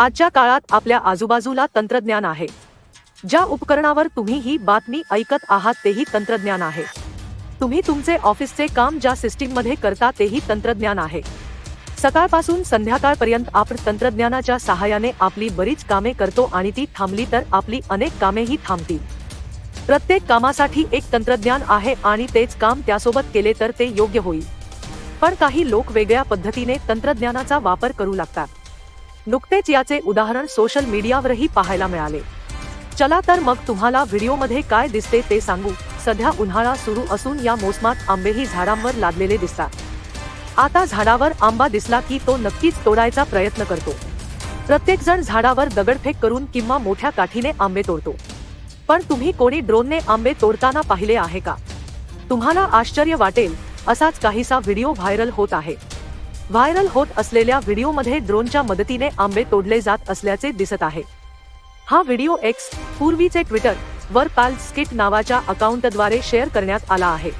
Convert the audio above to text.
आजच्या काळात आपल्या आजूबाजूला तंत्रज्ञान आहे. ज्या उपकरणावर तुम्ही ही बातमी ऐकत आहात तेही तंत्रज्ञान आहे. तुम्ही तुमचे ऑफिसचे काम ज्या सिस्टीममध्ये करता तेही तंत्रज्ञान आहे. सकाळपासून संध्याकाळपर्यंत आपण तंत्रज्ञानाच्या सहाय्याने आपली बरीच कामे करतो आणि ती थांबली तर आपली अनेक कामेही थांबतील. प्रत्येक कामासाठी एक तंत्रज्ञान आहे आणि तेच काम त्यासोबत केले तर ते योग्य होईल. पण काही लोक वेगळ्या पद्धतीने तंत्रज्ञानाचा वापर करू लागतात. नुकतेच याचे उदाहरण सोशल मीडियावरही पाहायला मिळाले. चला तर मग तुम्हाला व्हिडिओमध्ये काय दिसते ते सांगू. सध्या उन्हाळा सुरू असून या मोसमात आंबेही झाडांवर लादलेले दिसतात. आता झाडावर आंबा दिसला की तो नक्कीच तोडायचा प्रयत्न करतो. प्रत्येक जण झाडावर दगडफेक करून किंवा मोठ्या काठीने आंबे तोडतो. पण तुम्ही कोणी ड्रोनने आंबे तोडताना पाहिले आहे का? तुम्हाला आश्चर्य वाटेल असाच काहीसा व्हिडिओ व्हायरल होत आहे. व्हायरल होत असलेल्या व्हिडिओमध्ये ड्रोनच्या मदतीने आंबे तोडले जात असल्याचे दिसत आहे. हा व्हिडिओ एक्स पूर्वीचे ट्विटर वर पाल स्किट नावाच्या अकाउंटद्वारे शेअर करण्यात आला आहे.